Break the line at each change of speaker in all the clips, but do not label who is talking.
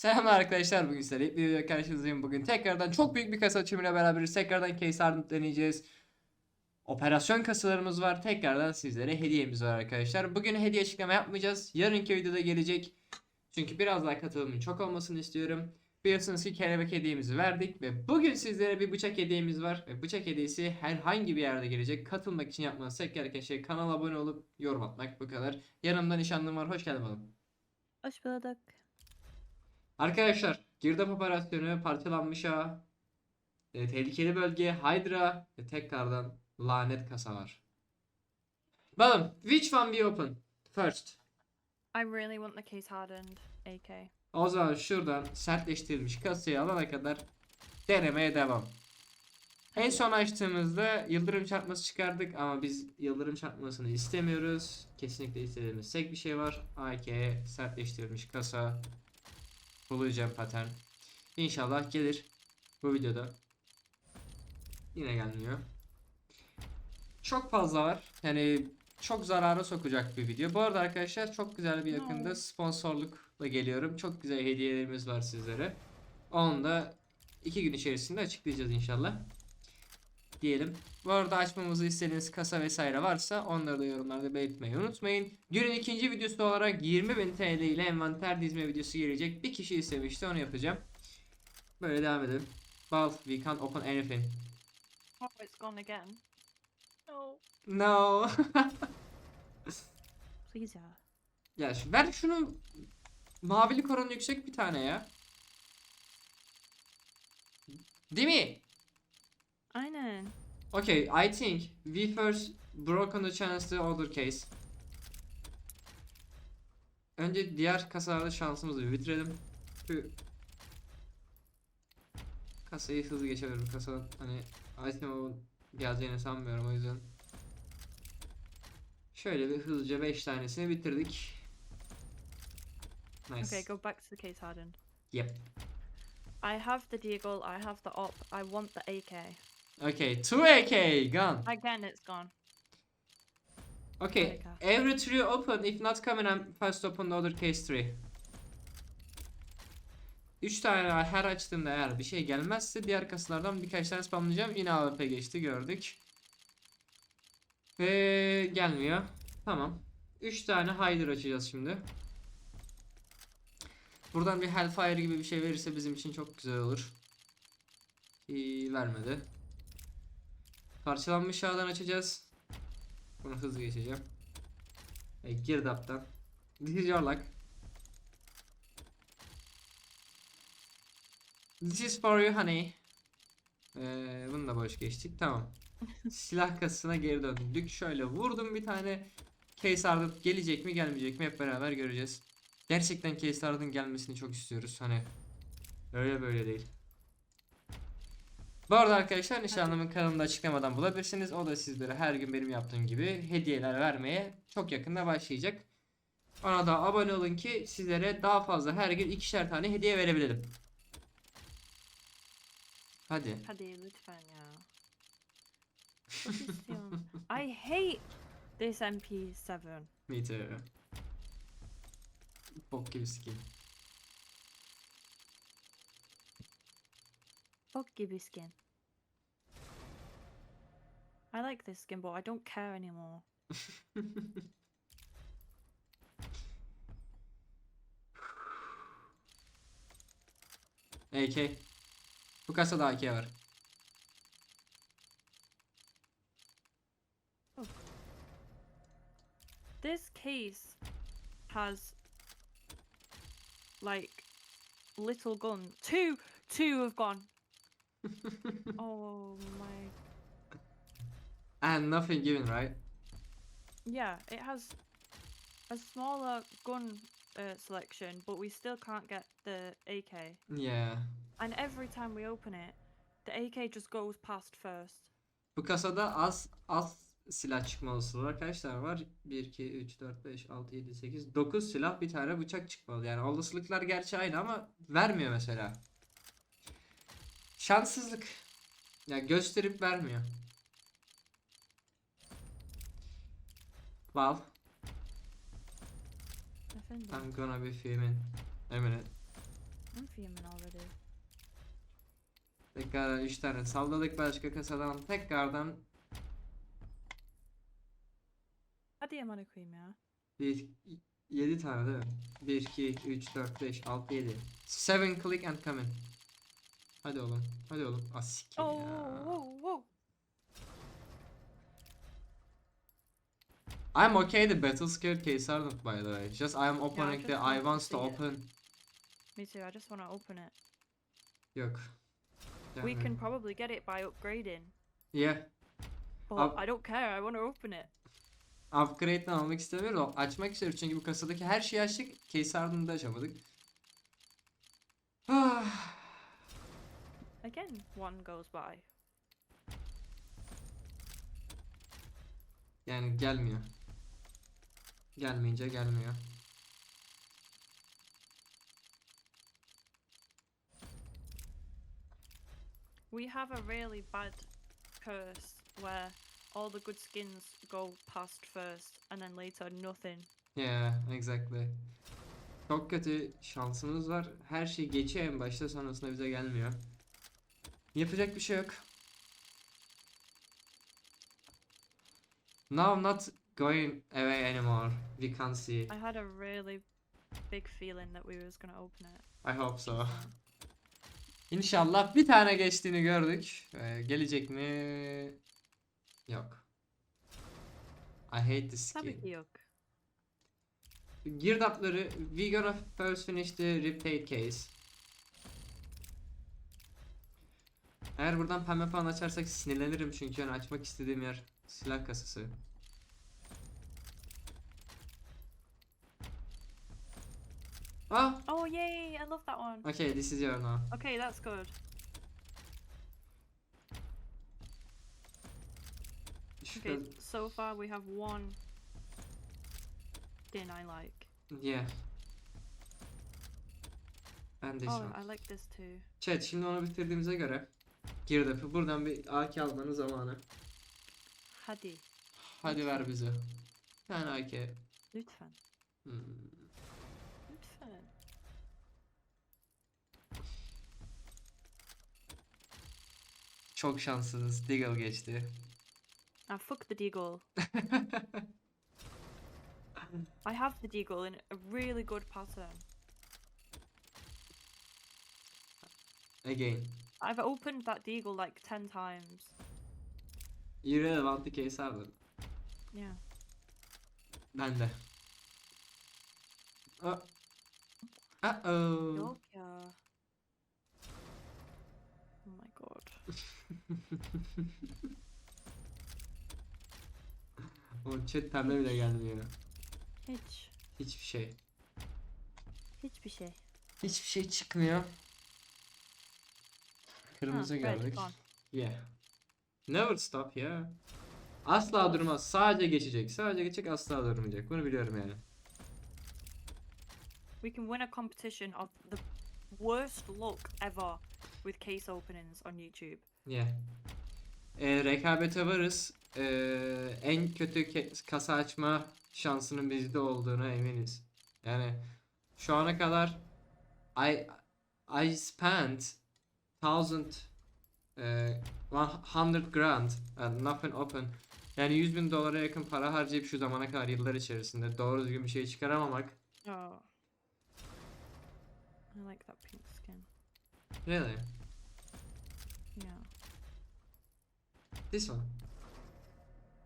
Selamlar arkadaşlar bugün sizlerle bir video karşınızdayım. Bugün tekrardan çok büyük bir kasa açımıyla beraberiz. Tekrardan case ardent deneyeceğiz. Operasyon kasalarımız var. Tekrardan sizlere hediyemiz var arkadaşlar. Bugün hediye açıklama yapmayacağız. Yarınki videoda gelecek. Çünkü biraz daha katılımın çok olmasını istiyorum. Biliyorsunuz ki kelebek hediyemizi verdik ve bugün sizlere bir bıçak hediyemiz var. Ve bıçak hediyesi herhangi bir yerde gelecek. Katılmak için yapmanız tek gereken şey kanala abone olup yorum atmak. Bu kadar. Yanımda nişanlım var. Hoş geldin oğlum.
Hoş bulduk.
Arkadaşlar girdap operasyonu parçalanmış ağ e, tehlikeli bölge Hydra ve tekrardan lanet kasa var. Bakalım which one we open first?
I really want the case hardened AK.
O zaman şuradan sertleştirilmiş kasayı alana kadar denemeye devam. En son açtığımızda yıldırım çarpması çıkardık ama biz yıldırım çarpmasını istemiyoruz. Kesinlikle istediğimiz tek bir şey var. AK sertleştirilmiş kasa. Bulacağım patern. İnşallah gelir bu videoda. Yine gelmiyor. Çok fazla var. Yani çok zarara sokacak bir video. Bu arada arkadaşlar çok güzel bir yakında sponsorlukla geliyorum. Çok güzel hediyelerimiz var sizlere. Onu da iki gün içerisinde açıklayacağız inşallah. Diyelim. Bu arada açmamızı istediğiniz kasa vesaire varsa onları da yorumlarda belirtmeyi unutmayın. Günün ikinci videosu olarak 20.000 TL ile envanter dizme videosu gelecek. Bir kişi istemişti onu yapacağım. Böyle devam edelim. Bal, we can't open anything.
Oh, it's gone again. No.
No.
Please ya.
ya şu, ver şunu mavilik oranı yüksek bir tane ya. Değil mi?
Aynen.
Okay, I think we first broken the chance to other case. Önce diğer kasalarda şansımızı bir bitirelim. Şu kasayı hızlı geçebilirim. Kasa hani item geleceğini sanmıyorum o yüzden. Şöyle bir hızlıca 5 tanesini bitirdik. Nice.
Okay, go back to the case hardened.
Yep.
I have the deagle, I have the op, I want the AK.
Okay, 2 AK gun.
Again, it's gone.
Okay, every three open. If not coming, I'm first open the other case three. 3 tane var. her açtığımda eğer bir şey gelmezse diğer kasalardan birkaç tane spamlayacağım. Yine AWP geçti gördük. Ve gelmiyor. Tamam. 3 tane Hydra açacağız şimdi. Buradan bir Hellfire gibi bir şey verirse bizim için çok güzel olur. Ki vermedi. Parçalanmış ağdan açacağız. Bunu hızlı geçeceğim. E, girdaptan. This is your luck. This is for you honey. Ee, bunu da boş geçtik. Tamam. Silah kasasına geri döndük. Şöyle vurdum bir tane. Case Hardened gelecek mi gelmeyecek mi hep beraber göreceğiz. Gerçekten Case Hardened gelmesini çok istiyoruz. Hani öyle böyle değil. Bu arada arkadaşlar nişanlımın kanalında açıklamadan bulabilirsiniz. O da sizlere her gün benim yaptığım gibi hediyeler vermeye çok yakında başlayacak. Ona da abone olun ki sizlere daha fazla her gün ikişer tane hediye verebilirim. Hadi.
Hadi lütfen ya. Çok istiyorum. I hate this MP7.
Me too. Bok gibi skin.
Bok gibi skin. I like this skin, but I don't care anymore.
AK. Bu kasada AK var. Oh.
This case has like little gun. Two, two have gone. Oh my.
And nothing given right?
Yeah, it has a smaller gun uh, selection, but we still can't get the AK.
Yeah.
And every time we open it, the AK just goes past first.
Bu kasada az az silah çıkma olasılığı arkadaşlar var. 1 2 3 4 5 6 7 8 9 silah bir tane bıçak çıkmalı. Yani olasılıklar gerçi aynı ama vermiyor mesela. Şanssızlık. Ya gösterip vermiyor. Well,
Efendim?
I'm gonna be filming a minute.
fuming already.
Tekrar 3 tane salladık başka kasadan. Tekrardan
Hadi amına koyayım ya.
1 7 tane değil mi? 1 2 3 4 5 6 7. 7 click and come in. Hadi oğlum. Hadi oğlum. Asik
Oh,
ya. I'm okay the battle scared case aren't by the way. Just I'm opening
just
the I wants to
it.
open.
Me too. I just want to open it.
Yok.
We
Yani-
can probably get it by upgrading,
Yeah.
but
Up-
I don't care. I want to open it.
Upgrade'den almak istemiyoruz. Açmak istiyoruz çünkü bu kasadaki her şeyi açtık. Case ardında açamadık. Ah.
Again, one goes by.
yani gelmiyor. Gelmeyince gelmiyor.
We have a really bad curse where all the good skins go past first and then later nothing.
Yeah, exactly. Çok kötü şansımız var. Her şey geçiyor en başta sonrasında bize gelmiyor. Yapacak bir şey yok. Now I'm not going away anymore. We can't see.
I had a really big feeling that we was gonna open it.
I hope so. İnşallah bir tane geçtiğini gördük. Ee, gelecek mi? Yok. I hate this
Tabii
skin.
ki yok.
Girdapları we gonna first finish the Riptide case. Eğer buradan pembe falan açarsak sinirlenirim çünkü yani açmak istediğim yer silah kasası. Ah,
Oh yay! I love that one.
okay, this is your now.
Okay, that's good. Okay, so far we have one skin I like.
Yeah. Ben de
Oh. I like this too.
Chat şimdi onu bitirdiğimize göre girdapı buradan bir AK almanın zamanı.
Hadi,
Hadi ver bize. Tane AK.
lütfen.
Hmm.
Lütfen.
Çok şanssızız. Deagle geçti.
Ah, fuck the deagle. I have the deagle in a really good pattern.
Again.
I've opened that deagle like 10 times.
You really want the case abi.
Yeah.
Ben de. Uh. Uh-oh.
Yok ya. Oh my god.
o chat pembe bile gelmiyor.
Hiç.
Hiçbir şey.
Hiçbir şey.
Hiçbir şey çıkmıyor. Kırmızı
Ha, red gone.
Yeah. Never stop yeah. Asla durmaz. Sadece geçecek. Sadece geçecek asla durmayacak. Bunu biliyorum yani.
We can win a competition of the worst luck ever with case openings on YouTube.
Yeah. Ee, rekabete varız. Ee, en kötü ke- kasa açma şansının bizde olduğuna eminiz. Yani şu ana kadar I I spent thousand e, 100 grand and nothing open. Yani 100 bin dolara yakın para harcayıp şu zamana kadar yıllar içerisinde doğru düzgün bir şey çıkaramamak.
Oh. I like that pink skin.
Really?
Yeah.
This one.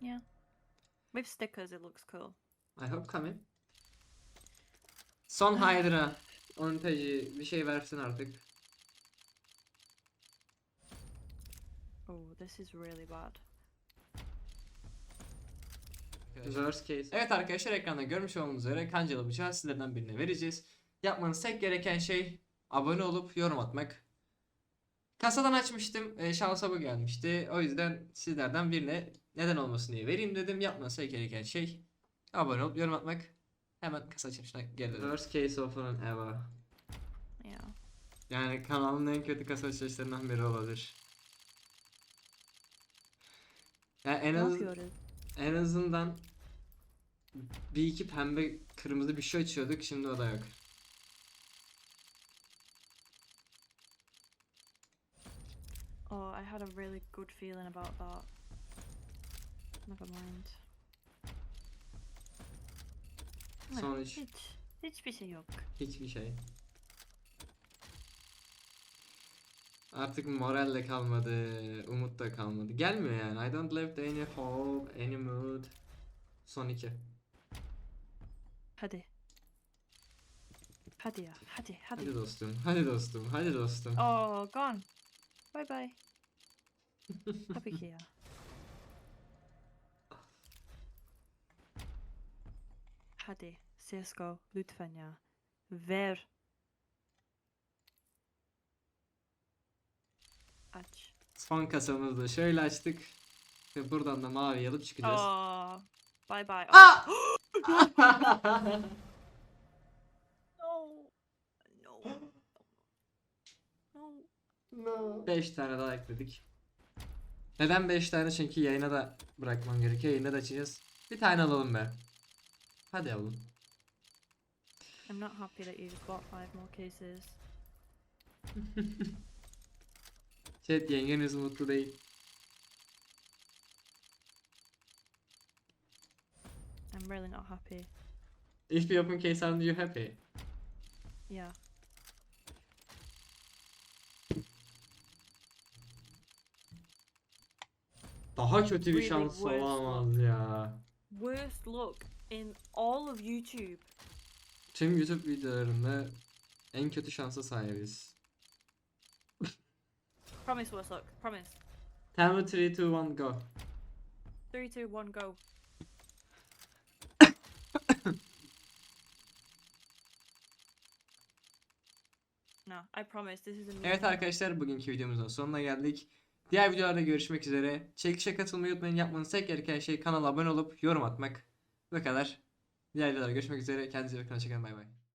Yeah. With stickers it looks cool.
I hope coming. Son Hydra. Onun tacı bir şey versin artık.
Oh, this is really bad.
Worst case. Evet arkadaşlar ekranda görmüş olduğunuz üzere kancalı bıçağı sizlerden birine vereceğiz. Yapmanız tek gereken şey abone olup yorum atmak. Kasadan açmıştım. E, şansa bu gelmişti. O yüzden sizlerden birine neden olmasın diye vereyim dedim. Yapmanız tek gereken şey abone olup yorum atmak. Hemen kasa açılışına geri dönelim. Worst case opening ever.
Yeah.
Yani kanalın en kötü kasa açılışlarından biri olabilir. Yani en, az, en azından bir iki pembe kırmızı bir şey açıyorduk şimdi o da yok.
Oh, I had a really good feeling about that. Never mind.
Sonuç.
Hiç, hiçbir şey yok.
Hiçbir şey. Artık moral de kalmadı, umut da kalmadı. Gelmiyor yani. I don't left any hope, any mood. Son iki.
Hadi. Hadi ya, hadi, hadi.
Hadi dostum, hadi dostum, hadi dostum.
Oh, gone. Bye bye. Tabii ki ya. Hadi CSGO lütfen ya. Ver. Aç.
Son kasamızı da şöyle açtık. Ve buradan da mavi alıp çıkacağız.
Oh, bye bye.
Aa!
No. No. No.
no. 5 tane daha ekledik. Neden 5 tane? Çünkü yayına da bırakmam gerekiyor. Yayına da açacağız. Bir tane alalım be. Hadi alalım.
I'm not happy that you just bought five more cases.
Chat yengeniz mutlu değil.
I'm really not happy.
If you open case aren't you happy?
Yeah.
Daha kötü bir
Really
şans
worst
olamaz ya.
Worst luck in all of YouTube.
Tüm YouTube videolarında en kötü şansa sahibiz.
Promise worst luck. Promise.
Me 3, 2, 1, go.
Three, two, one, go. no, I promise this is a.
Evet arkadaşlar bugünkü videomuzun sonuna geldik. Diğer videolarda görüşmek üzere. Çekilişe katılmayı unutmayın. Yapmanız tek gereken şey kanala abone olup yorum atmak. Bu kadar. Diğer videolarda görüşmek üzere. Kendinize iyi bakın. Hoşçakalın. Bay bay.